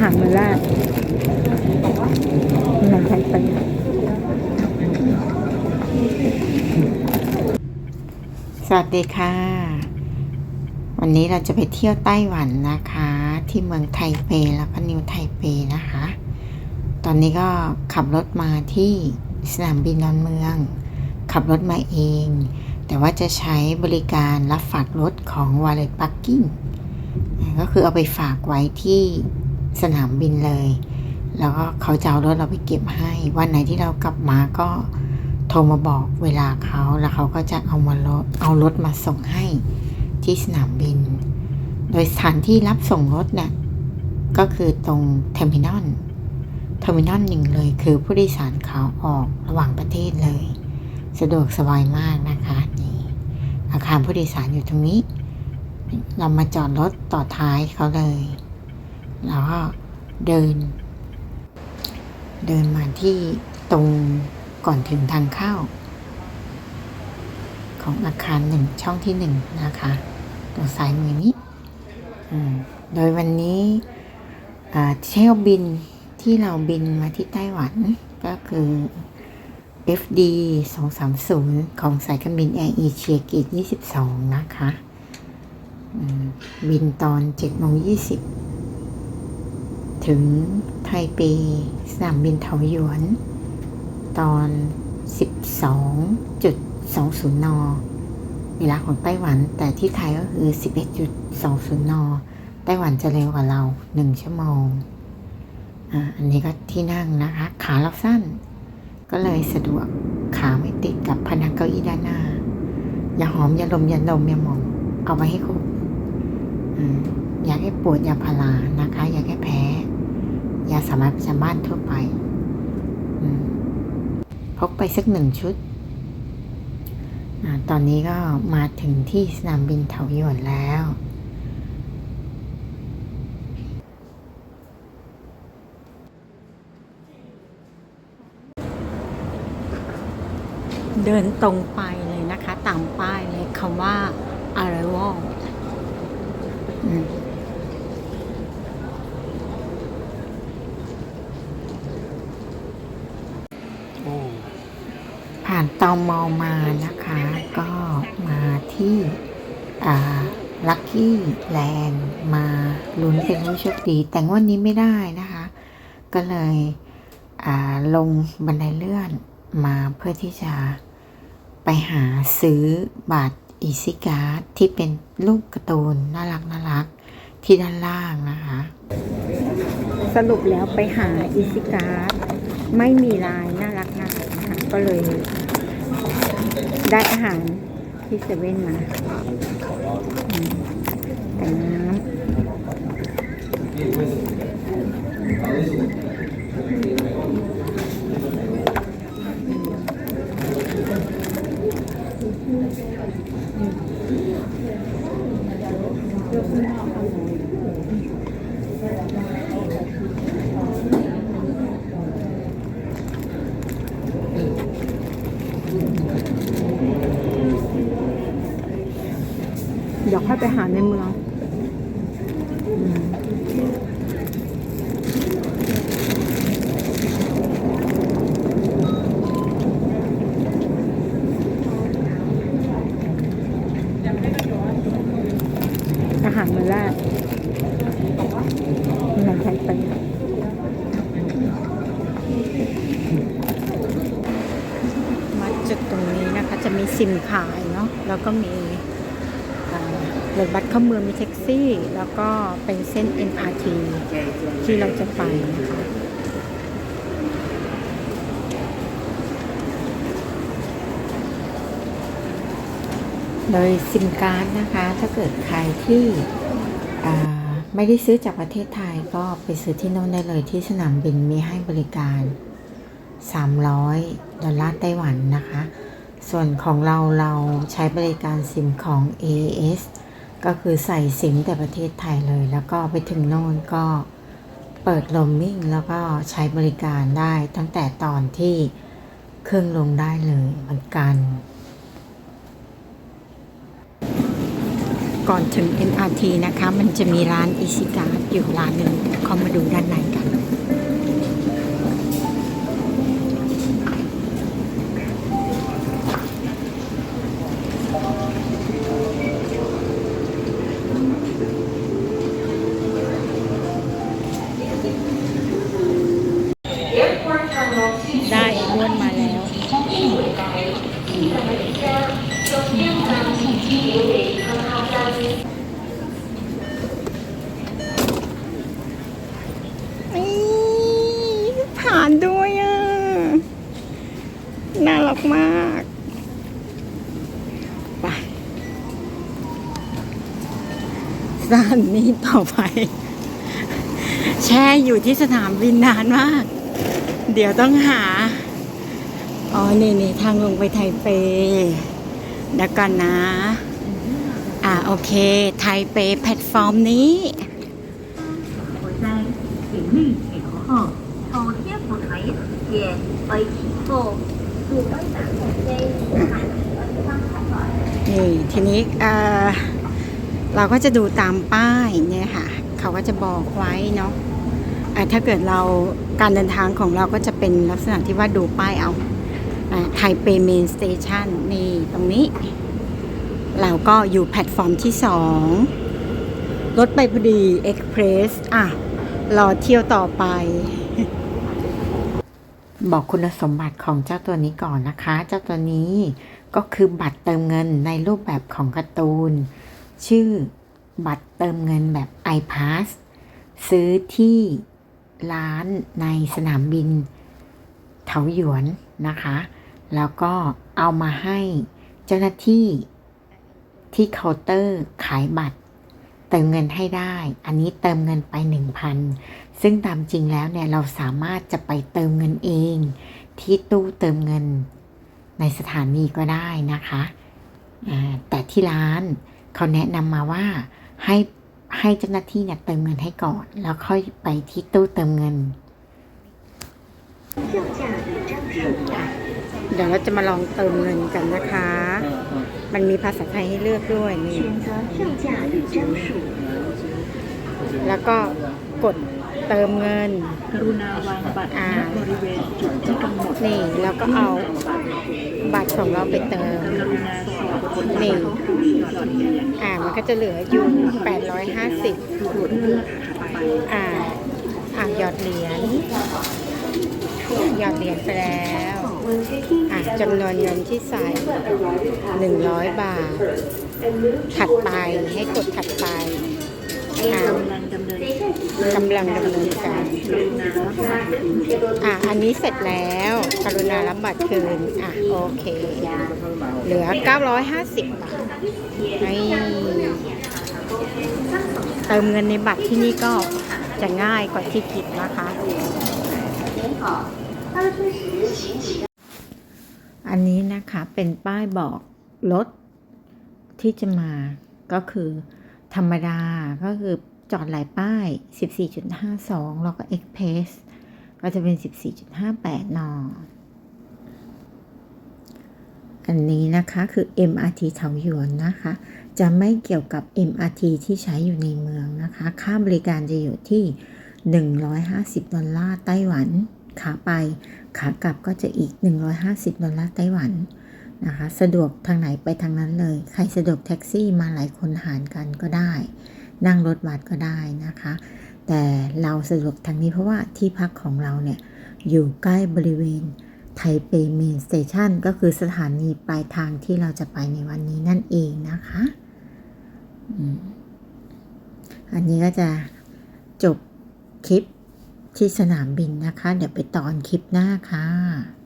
หารมื้อแรกในไปสวัสดีค่ะ วันนี้เราจะไปเที่ยวไต้หวันนะคะ ที่เมืองไทเปแล้วก็นิวไทเปนะคะ ตอนนี้ก็ขับรถมาที่สนามบินดอนเมือง ขับรถมาเอง แต่ว่าจะใช้บริการรับฝากรถของ Wallet Parking ก็คือเอาไปฝากไว้ที่ สนามบินเลย แล้วก็เขาจะเอารถเราไปเก็บให้ วันไหนที่เรากลับมาก็โทรมาบอกเวลาเขาแล้วเขาก็จะเอามารถเอารถมาส่งให้ที่สนามบิน โดยสถานที่รับส่งรถเนี่ยก็คือตรงเทอร์มินอลเทอร์มินอลหนึ่งเลยคือผู้โดยสารขาออกระหว่างประเทศเลย สะดวกสบายมากนะคะนี่อาคารผู้โดยสารอยู่ตรงนี้ เรามาจอดรถต่อท้ายเขาเลย แล้วก็เดิน เดินมาที่ตรงก่อนถึงทางเข้า ของอาคารหนึ่งช่องที่หนึ่งนะคะตรงซ้ายมือนี้โดยวันนี้เที่ยวบินที่เราบินมาที่ไต้หวันก็คือ FD 230 ของสายการบินแอร์เอเชียเกต22 นะคะ บินตอน7โมง20 ถึงไทเปสนามบินเถาหยวน ตอน 12.20 น เวลาของไต้หวันแต่ที่ไทยก็คือ 11.20 น ไต้หวันจะเร็วกว่าเรา 1 ชั่วโมงอันนี้ก็ที่นั่งนะคะ ขาเราสั้น ก็เลยสะดวกขาไม่ติดกับพนักเก้าอี้ด้านหน้า อย่าหอม อย่าลม อย่าดมอย่ามอง เอาไว้ให้ครบออยากให้ปวดยาพารานะคะ อยากให้แพ้ ยาสามัญประจำบ้านทั่วไปอืมพกไปสักหนึ่งชุดอาตอนนี้ก็มาถึงที่สนามบินเถาหยวนแล้ว เดินตรงไปเลยนะคะ ตามป้ายเลยคำว่า arrival อืมานตอมอมานะคะ ก็มาที่ลัคกี้แลนด์มาลุ้นเป็นผู้โชคดี แต่งวันนี้ไม่ได้นะคะ ก็เลยลงบันไดเลื่อนมาเพื่อที่จะไปหาซื้อบัตรอีซิการ์ดที่เป็นรูปการ์ตูนน่ารักน่ารักที่ด้านล่างนะคะ สรุปแล้วไปหาอีซิการ์ดไม่มีลายน่ารักน่ารักก็เลย ได้อาหารที่เซเว่นมาแต่น้ำ เดี๋ยวค่อยไปหาในเมืองอาหารมื้อแรกในไทเปมาจุดตรงนี้นะคะ จะมีซิมขายเนาะแล้วก็มี รถบัสเข้าเมืองมีแท็กซี่ แล้วก็เป็นเส้น MRT ที่เราจะไปนะคะโดยซิมการ์ดนะคะ ถ้าเกิดใครที่ไม่ได้ซื้อจากประเทศไทยก็ไปซื้อที่โน่นได้เลยที่สนามบินมีให้บริการ 300 ดอลลาร์ไต้หวันนะคะ ส่วนของเราเราใช้บริการซิมของ AS ก็คือใส่ซิมแต่ประเทศไทยเลย แล้วก็ไปถึงโน่นก็เปิดโรมมิ่งแล้วก็ใช้บริการได้ตั้งแต่ตอนที่เครื่องลงได้เลยเหมือนกัน ก่อนถึง MRT นะคะ มันจะมีร้านอิชิการ์อยู่ร้านหนึ่งเข้ามาดูด้านในกัน นี่ผ่านด้วยอะ น่ารักมากไปสถานีต่อไป แช่อยู่ที่สนามบินนานมาก เดี๋ยวต้องหา อ๋อ นี่นี่ทางลงไปไทเปเดี๋ยวก่อนนะ อ่า โอเค ไทเปแพลตฟอร์มนี้นี่ทีนี้เออเราก็จะดูตามป้ายเนี่ยค่ะ เขาก็จะบอกไว้เนาะอ่าถ้าเกิดเราการเดินทางของเราก็จะเป็นลักษณะที่ว่าดูป้ายเอา ไทเปเมนสเตชันนี่ตรงนี้ เราก็อยู่แพลตฟอร์มที่สองรถไปพอดีเอ็กเพรสอะ รอเที่ยวต่อไป บอกคุณสมบัติของเจ้าตัวนี้ก่อนนะคะ เจ้าตัวนี้ก็คือบัตรเติมเงินในรูปแบบของการ์ตูน ชื่อบัตรเติมเงินแบบ iPass ซื้อที่ร้านในสนามบินเถาหยวนนะคะ แล้วก็เอามาให้เจ้าหน้าที่ที่เคาน์เตอร์ขายบัตร เติมเงินให้ได้ อันนี้เติมเงินไป 1,000 ซึ่งตามจริงแล้วเนี่ยเราสามารถจะไปเติมเงินเอง ที่ตู้เติมเงินในสถานีก็ได้นะคะ แต่ที่ร้านเขาแนะนำมาว่าให้ให้เจ้าหน้าที่เนี่ยเติมเงินให้ก่อน แล้วค่อยไปที่ตู้เติมเงิน เดี๋ยวเราจะมาลองเติมเงินกันนะคะ มันมีภาษาไทยให้เลือกด้วยนี่แล้วก็กดเติมเงินรุณาวางบัตรบริเวณจุดที่กำหนดนี่แล้วก็เอาบัตรของเราไปเติมนี่อ่ามันก็จะเหลืออยู่ 850อ่าอ่าหยอดเหรียญยอดเหรียญไปแล้ว อ่าจำนวนเงินที่ใส่100บาท ถัดไปให้กดถัดไปอ่ากำลังดำเนินกำลังดำเนินการอะอันนี้เสร็จแล้วกรุณารับบัตรคืนอะโอเค เหลือ 950 บาทนี่เติมเงินในบัตรที่นี่ก็จะง่ายกว่าที่คิดนะคะ อันนี้นะคะเป็นป้ายบอกรถที่จะมาก็คือธรรมดาก็คือจอดหลายป้าย 14.52 แล้วก็ Express ก็จะเป็น 14.58 นอ.อันนี้นะคะคือ MRT เถาหยวนนะคะ จะไม่เกี่ยวกับ MRT ที่ใช้อยู่ในเมืองนะคะ ค่าบริการจะอยู่ที่ 150 ดอลลาร์ไต้หวันขาไป ขากลับก็จะอีก 150 ดอลลาร์ไต้หวันนะคะ สะดวกทางไหนไปทางนั้นเลย ใครสะดวกแท็กซี่มาหลายคนหารกันก็ได้ นั่งรถบัสก็ได้นะคะ แต่เราสะดวกทางนี้เพราะว่าที่พักของเราเนี่ยอยู่ใกล้บริเวณไทเปเมนสเตชันก็คือสถานีปลายทางที่เราจะไปในวันนี้นั่นเองนะคะ อันนี้ก็จะจบคลิป ที่สนามบินนะคะ เดี๋ยวไปตอนคลิปหน้าค่ะ